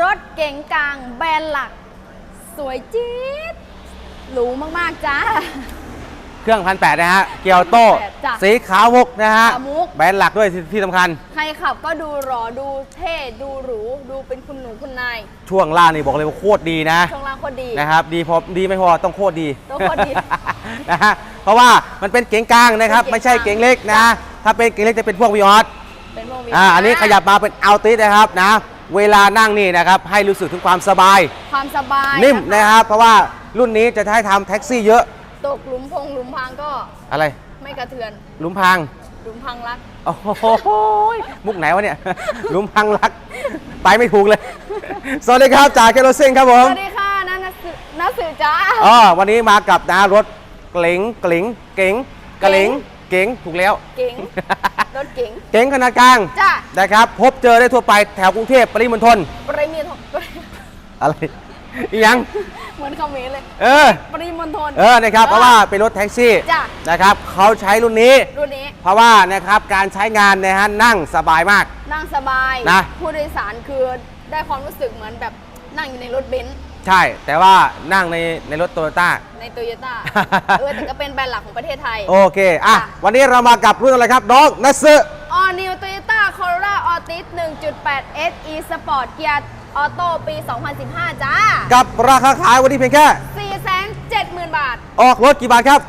รถเก๋งกลางแบรนด์หลัก สวยจี๊ดหรูมาก ๆ จ้า เครื่องพันแปดนะฮะ เกียวโต้ จ้ะสีขาวมุกนะฮะ ขาวมุก แบรนด์หลักด้วยที่ที่สำคัญ ใครขับก็ดูหรอดูเท่ดูหรูดูเป็นคุณหนูคุณนายช่วงล่างนี่บอกเลยว่าโคตรดีนะ ช่วงล่างโคตรดี นะครับ ดีพอ ดีไม่พอ ต้องโคตรดี ต้องโคตรดี นะฮะ เพราะว่ามันเป็นเก๋งกลางนะครับ เป็นเก๋งไม่ใช่เก๋งเล็กนะจ้ะถ้าเป็นเก๋งเล็กจะเป็นพวกวีออสเป็นวงวีอ่า อันนี้ขยับมาเป็นอัลติสนะครับนะ เวลานั่งนี่นะครับให้รู้สึกถึงความสบาย ความสบายนิ่มนะครับเพราะว่ารุ่นนี้จะให้ทำแท็กซี่เยอะ ตกหลุมพงหลุมพังก็อะไร ไม่กระเทือน หลุมพรางหลุมพังรัก โอ้โหมุกไหนวะเนี่ย หลุมพังรัก ไปไม่ถูกเลย สวัสดีครับจากเคโรซิงครับผสมวัสดีค่ะนันนัสือนัสือจ้า อ๋อวันนี้มากับนะรถเก๋งเก๋งเก๋งกระเหลง เก๋งถูกแล้ว เก๋งรถเก๋งเก๋งขนาดกลางจ้านะครับ พบเจอได้ทั่วไปแถวกรุงเทพปริมณฑลปริมีทอะไรอีหยังเหมือนคอมเมนต์เลย เออ ปริมณฑลเออนะครับเพราะว่าเป็นรถแท็กซี่จ้ะนะครับเขาใช้รุ่นนี้รุ่นนี้ เพราะว่านะครับการใช้งานนะฮะนั่งสบายมาก นั่งสบายนะผู้โดยสารคือได้ความรู้สึกเหมือนแบบนั่งอยู่ในรถเบนซ์ ใช่แต่ว่านั่งในในรถโตโยต้า ในโตโยต้า เออแต่ก็เป็นแบรนด์หลักของประเทศไทย โอเค อะ ค่ะ วันนี้เรามากับรุ่นอะไรครับน้องนัสซึ ออนิวโตโยต้าโคโรล่าออติส1.8 SE Sport เกียร์ออโต้ปี 2015 จ้า กับราคาขายวันนี้เพียงแค่ 470,000 บาท ออกรถกี่บาทครับ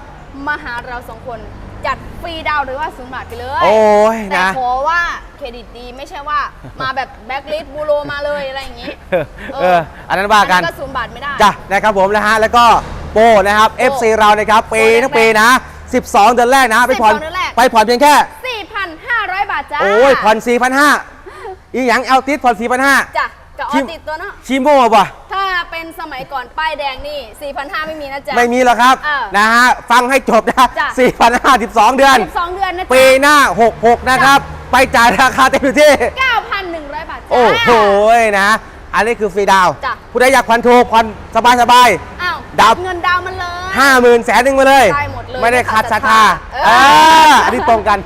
มาหาเราสองคนจัด ฟรีดาวน์หรือว่าศูนย์บาทไปเลยโอ้ยแต่นะขอว่าเครดิตดีไม่ใช่ว่ามาแบบแบ็กลิสบูโรมาเลยอะไรอย่างนี้เอออันนั้นว่ากันอัก็ศูนย์บาทไม่ได้จ้ะนะครับผมนะฮะแล้วก็โปรนะครับโปร FC เรานะครับปีโปรทั้งปีนะ 12 เดือนแรกนะไปผ่อน12เดือนแรกไปผ่อนเพียงแค่ 4,500 บาทจ้าโอ้ยผ่อน4,500อีหยังเอลติสผ่อน4,500จ้ะกับ อชิอมติดตัวเนาะชิโม่ป่ะถ้าเป็นสมัยก่อนป้ายแดงนี่4,500ไม่มีนะจ๊ะ ไม่มีหรอกครับเออนะฮะฟังให้จบนะจ้ะ4,512เดือน 12 เดือนนะจ๊ะ ปีหน้า 66 นะครับ ไปจ่ายราคาเต็มอยู่ที่ 9,100 บาทจ้า โอ้โหนะ อันนี้คือฟรีดาวน์จ้ะ ผู้ใดอยากผ่อนถูกผ่อนสบายสบาย อ้าวดาวเงินดาวมันเลย ห้าหมื่นแสนหนึ่งมาเลย ได้หมดเลยไม่ได้ขาดศรัทธาเออ เอออันนี้ตรงกัน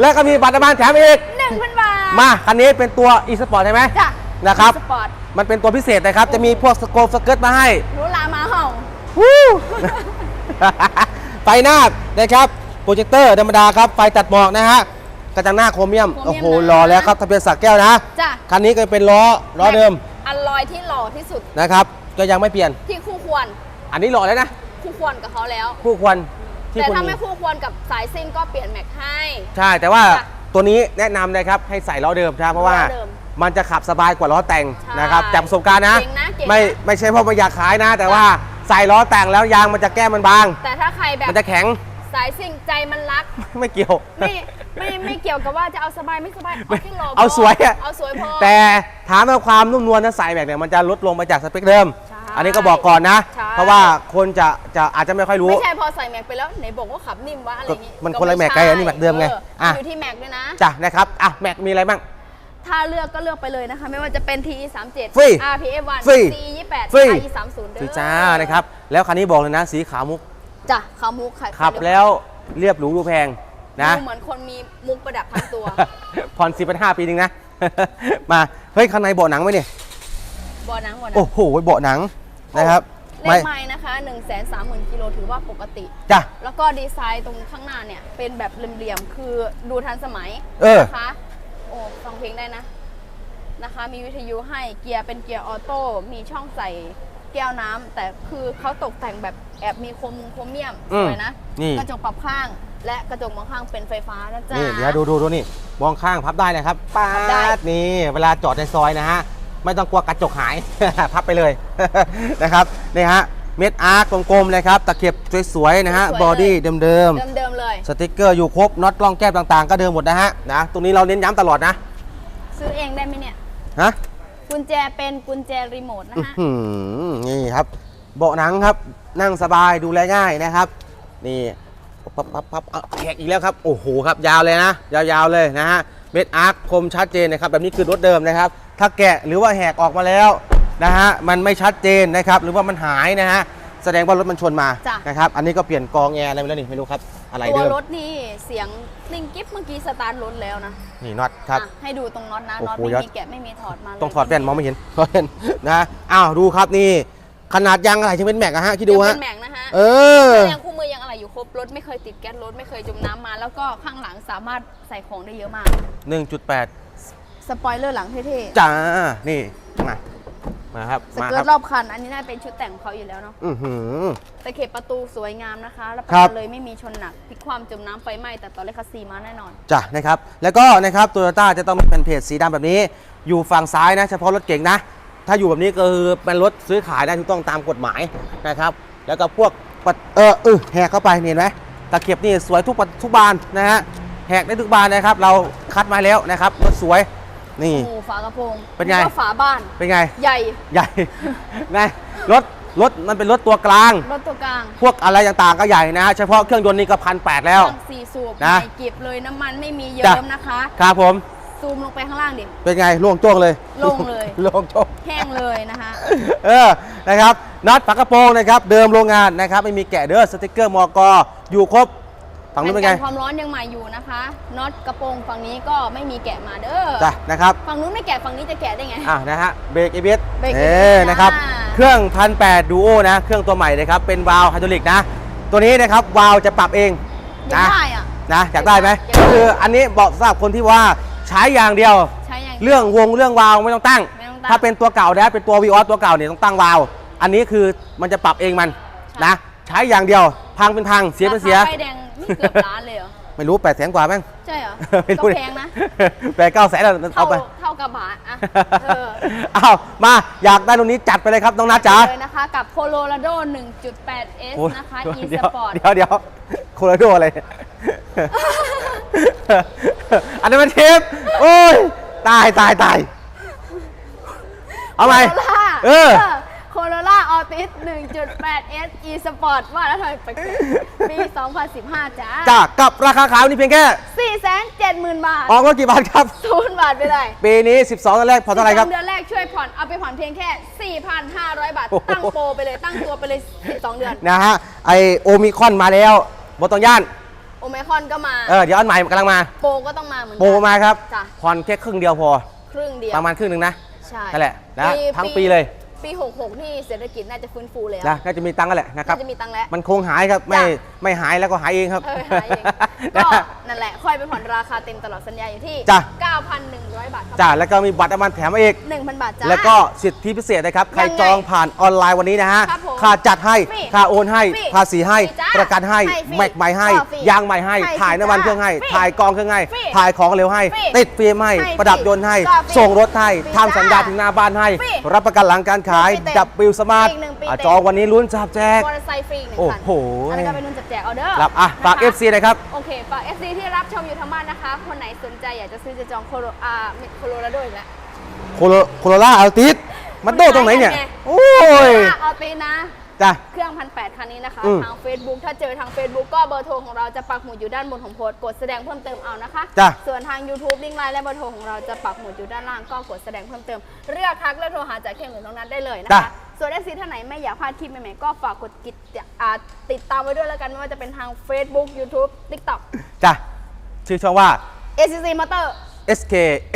แล้วก็มีบัตรน้ำมันแถมอีก 1,000 บาท มา คันนี้เป็นตัว e สปอร์ตใช่ไหมจ้ะ นะครับ สปอร์ตมันเป็นตัวพิเศษนะครับ จะมีพวกสโกปสเกิร์ตมาให้หนูลามาเห่าไฟหน้านะครับโปรเจคเตอร์ธรรมดาครับ ไฟตัดหมอกนะฮะกระจังหน้าโครเมียม โครเมียมโอ้โหนะรอแล้วครับทะเบียนสักแก้วนะ จ้ะคันนี้ก็เป็นล้อล้อเดิมอันลอยที่หล่อที่สุดนะครับ ก็ยังไม่เปลี่ยน ที่คู่ควรอันนี้หล่อแล้วนะ คู่ควรกับเขาแล้ว คู่ควรที่แต่คุณถ้ามีไม่คู่ควรกับสายซิ่งก็เปลี่ยนแม็กให้ ใช่ แต่ว่าจ้ะตัวนี้แนะนำนะครับให้ใส่ล้อเดิมนะเพราะว่าล้อเดิม มันจะขับสบายกว่าล้อแต่งใช่นะครับจากประสบการณ์นะ เก่งนะเก่งนะ ไม่ไม่ใช่เพราะไม่อยากขายนะ แต่ว่าใส่ล้อแต่งแล้วยางมันจะแก้มันบาง แต่ถ้าใครแบบมันจะแข็ง สายซิ่งใจมันรัก ไม่เกี่ยว ไม่ไม่ไม่เกี่ยวกับว่าจะเอาสบายไม่สบายเอาแค่หล่อพเอาสวยอะ เอาสวยพอ แต่ถามว่าความนุ่มนวลนะใส่แม็กเนี่ยมันจะลดลงไปจากสเปคเดิม ใช่อันนี้ก็บอกก่อนนะ ใช่ เพราะว่าคนจะจะอาจจะไม่ค่อยรู้ ไม่ใช่พอใส่แม็กไปแล้วไหนบอกว่าขับนิ่มวะอะไรอย่างงี้ก็มันคนละแม็กไงอันนี้แม็กเดิมไงอออะ อยู่ที่แม็กด้วยนะ จ้ะนะครับ อะ แม็กมีอะไรบ้าง ถ้าเลือกก็เลือกไปเลยนะคะ ไม่ว่าจะเป็น TE 3 7 ฟรี RPF 1 ฟรี CE 28 ฟรี IE 3 0เด้อสีจ้านะครับ แล้วคันนี้บอกเลยนะสีขาวมุกจ้ะขามุกค่ะขับแล้วเรียบหรูดูแพงนะดูเหมือนคนมีมุกประดับทั้งตัว ผ่อนสิบเป็นห้าปีนึงนะ มาเฮ้ยข้างในเบาะหนังไหมเนี่ยบอนังบอนัโอ้โหเบาะหนังนะครับเลขไม้นะคะ1 3 0 0 0 0กิโลถือว่าปกติ จ้ะ แล้วก็ดีไซน์ตรงข้างหน้าเนี่ย เป็นแบบเหลี่ยมๆ คือดูทันสมัยเออ นะคะโอ้ฟัง เพลงได้นะนะคะ มีวิทยุให้เกียร์เป็นเกียร์ออโต้มีช่องใส่แก้วน้ำแต่คือเขาตกแต่งแบบแอบมีโคมโครเมียมอืสมวยนะนี่ กระจกปรับข้าง และกระจกมองข้างเป็นไฟฟ้านะจ๊ะ นี่เดี๋ยวดูดูดูนี่มองข้างพับได้นะครับป๊าพับได้ ดนี่เวลาจอดในซอยนะฮะไม่ต้องกลัวกระจกหาย พับไปเลย นะครับนี่ฮะเม็ดอาร์กกลมๆนะครับ ตะเข็บสวยๆนะฮะบอดี้เดิมเดิมๆเลย ๆ สติกเกอร์อยู่ครบน็อตกล้องแก้มต่างๆ ก็เดิมหมดนะฮะนะตรงนี้เราเน้นย้ำตลอดนะ ซื้อเองได้ไหมเนี่ย ฮะกุญแจเป็นกุญแจรีโมทนะอื้อฮะ หือนี่ครับ เบาะหนังครับ นั่งสบายดูแลง่ายนะครับ นี่ปั๊บปั๊บปั๊บเอาแหกอีกแล้วครับ โอ้โหครับ ยาวเลยนะ ยาวๆเลยนะฮะ เม็ดอาร์คคมชัดเจนนะครับ แบบนี้คือรถเดิมนะครับ ถ้าแกะหรือว่าแหกออกมาแล้วนะฮะ มันไม่ชัดเจนนะครับ หรือว่ามันหายนะฮะ แสดงว่ารถมันชนมา จ้ะ นะครับ อันนี้ก็เปลี่ยนกองแอร์อะไรไปแล้วนี่ไม่รู้ครับ อะไรตัวเดิมรถนี่เสียงกลิ้งกิ๊บเมื่อกี้สตาร์ทรถแล้วนะนี่น็อตครับ อะให้ดูตรงน็อตนะโอ้น็อตโหไม่ยอด มีแกะไม่มีถอดมาเลยต้องถอดแว่นมองไม่เห็นถอดแว่นนะอ้าวดูครับนี่ ขนาดยางอะไรถึงเป็นแม็กอะฮะคิดดูยังฮะเป็นแม็กนะฮะเออ ยังคู่มือยังอะไรอยู่ครบรถไม่เคยติดแก๊สรถไม่เคยจมน้ำมา แล้วก็ข้างหลังสามารถใส่ของได้เยอะมาก 1.8 สปอยเลอร์หลังเท่จ้า นี่ มา มาครับๆสมาเกิคร์รับตรอบคัน อันนี้น่าเป็นชุดแต่งของเขาอยู่แล้วเนาะอือหือ ตะเข็บประตูสวยงามนะคะรับประครักับ นเลยไม่มีชนหนักพลิกความจมน้ำไฟไหม้แต่ตอนแรกคัสซีมาแน่นอน จ้ะนะครับ แล้วก็นะครับโตโยต้าจะต้องมีเป็นเพจสีดำแบบนี้ อยู่ฝั่งซ้ายนะ เฉพาะรถเก่งนะ ถ้าอยู่แบบนี้ก็คือเป็นรถซื้อขายได้ถูกต้องตามกฎหมายนะครับ แล้วก็พวกปัดเออเออแหกเข้าไปเห็นไหมตะเข็บนี่สวยทุกปัดทุกบานนะฮะแหกได้ทุกบานนะครับ เราคัดมาแล้วนะครับรถสวย นี่ โอ้โหฝากระโปรงเป็นไงแล้วก็ฝาบ้าน เป็นไง ใหญ่ใหญ่ นะรถรถมันเป็นรถตัวกลาง รถตัวกลางพวกอะไรต่างๆก็ใหญ่นะ เฉพาะเครื่องยนต์นี่ก็พันแปดแล้วตั้งสี่สูบนะ ใหม่เก็บเลยน้ำมันไม่มีเยิ้จ้ะมนะคะ ครับผม ซูมลงไปข้างล่างดิ เป็นไงโล่งโจ้งเลยโล่งเลย โล่งโจ้ง แห้งเลยนะคะ เออ นะครับ น็อตฝากระโปรงนะครับ เดิมโรงงานนะครับ ไม่มีแกะเด้อ สติกเกอร์มอกอยู่ครบ ฝั่งนู้นเป็นไงแผ่กัความร้อนยังใหม่อยู่นะคะน็อตกระโปรงฝั่งนี้ก็ไม่มีแกะมาเด้อจ้ะนะครับ ฝั่งนู้นไม่แกะฝั่งนี้จะแกะได้ไง อะนะฮะเบรกเอเบสเบรกเอ ABS นะครับ จ้า เครื่องพันแปดดูโอนะ เครื่องตัวใหม่เลยครับ เป็นวาล์วไฮดรอลิกนะ ตัวนี้นะครับวาล์วจะปรับเองยังนะได้อะ นะอยากได้ไหมอยากได้ คืออันนี้บอกสำหรับคนที่ว่าใช้อย่างเดียว ใช้ยังเรื่องวงเรื่องวาล์วไม่ต้องตั้ง ไม่ต้องตั้งถ้าเป็นตัวเก่านะเป็นตัววีออสตัวเก่าเนี่ยต้องตั้งวาล์วอันนี้คือมันจะปรับเองมันใช่ นะ ใช้อย่างเดียว พังเป็นพังเสียเป็นเสียราคาไฟแดงนี่เกือบล้านเลยเหรอ ไม่รู้แปดแสนกว่ามั้ง ใช่เหรอไม่ก็รู้แพงนะ แปดเก้าแสนเอาเท่าไป เท่ากระบะอะเออเอามาอยากได้ตรงนี้จัดไปเลยครับน้องนัทจ๋าเลยนะคะกับ Colorado 1.8S โอ้ยนะคะเดี๋ยว e เดี๋ยว Sport เดี๋ยวเดี๋ยวโคโรโดอะไรเนี่ย อันนั้นมันเทปโอ้ย ตายตายตาย เอาไหม Corolla เออ Corolla Altis 1.8S e Sport ว่าแล้วทำไมแปลกๆปี 2015 จ้าจ้ากับราคาขายวันนี้เพียงแค่ 470,000 บาทออกรถกี่บาทครับ ศูนย์บาทไปเลยปีนี้ 12ตอนแรกผ่อนเท่าไหร่ครับ12เดือนแรกช่วยผ่อน เอาไปผ่อนเพียงแค่ 4,500 บาทโอ้โหตั้งโปรไปเลย ตั้งตัวไปเลย 12 เดือน นะฮะ ไอโอมิคอนมาแล้วบตองย่าน โอเมคอนก็มา เออ เดี๋ยวอันใหม่กำลังมา โปรก็ต้องมาเหมือนกัโปรมาครับ จ้ะผ่อนแค่ครึ่งเดียวพอ ครึ่งเดียว ประมาณครึ่งหนึ่งนะ ใช่นั่นแหละนะทั้งปีเลย ปี 66 นี่เศรษฐกิจน่าจะฟื้นฟูแล้ว นะน่าจะมีตังค์กันแหละนะครับ น่าจะมีตังค์แล้ว มันคงหายครับไม่จ้ะ ไม่หายแล้วก็หายเองครับ เออหาเองนะก็ฮะนั่นแหละ ค่อยไปผ่อนราคาเต็มตลอดสัญญาอยู่ที่ จ้ะ 9,100 บาทครับจ้าแล้วก็มีบัตรน้ำมันแถมมาอีก 1,000 บาทจ้า แล้วก็สิทธิพิเศษนะครับ ใครยังไงจองผ่านออนไลน์วันนี้นะฮะครับผมค่าจัดให้ ฟรีค่าโอนให้ ฟรีภาษีให้ ฟรีจ้าประกันให้ ให้ฟรีแม็กใหม่ให้ ก็ฟรียางใหม่ให้ ให้ถ่ายน้ำมันฟรีเครื่องให้ ฟรีถ่ายกองเครื่องให้ ฟรีถ่ายของเร็วให้ ฟรีติดฟิล์มให้ ให้ประดับยนต์ให้ ก็ฟรีส่งรถให้ฟรีทำสัญญาจ้าถึงหน้าบ้านให้ ฟรีรับประกันหลังการขายหนึ่งปีเต็มดับบิลสมาร์ทอีกหนึ่งปีอะเต็ม จองวันนี้ลุ้นจับแจก มอเตอร์ไซค์ฟรีอีกหนึ่งโอ้คันโห อันนี้ก็เป็นรุ่นจับแจกเอาเด้อครับอะฝาก นะคะ FC นะครับ โอเค ฝาก FC ที่รับชมอยู่ทางบ้านนะคะ คนไหนสนใจอยากจะซื้อจะจองโคโรอาโคโลราโดอีกแล้ว โคโรโคโรล่าอัลติสมันโดตรงไหนเนี่ย โอ้ยเอาตีนะ จ้ะเครื่องพันแปดคันนี้นะคะ อืม ทาง Facebook ถ้าเจอทาง Facebook ก็เบอร์โทรของเราจะปักหมุดอยู่ด้านบนของโพสต์กดแสดงเพิ่มเติมเอานะคะ จ้ะ ส่วนทาง YouTube ลิงก์ไลน์และเบอร์โทรของเราจะปักหมุดอยู่ด้านล่างก็กดแสดงเพิ่มเติมเรียกทักและโทรหาจากเข้มหรือน้องนัทได้เลยนะจ้ะคะ ส่วน FC ท่านไหนไม่อยากพลาดคลิปใหม่ๆก็ฝากกดกิจอ่าติดตามไว้ด้วยแล้วกันไม่ว่าจะเป็นทาง Facebook YouTube TikTok จ้ะชื่อช่องว่า SCC Motor SK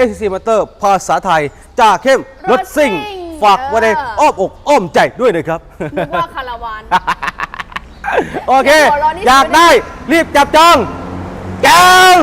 SC Motor ภาษาไทยจ่าเข้มรถซิ่ง รถซิ่ง ฝากไว้ในเอออ้อมอกอ้อมใจด้วยนะครับ นึกว่าคาราวาน โอเค หัวเราะนี่ อยากได้รีบจับจองแก้ว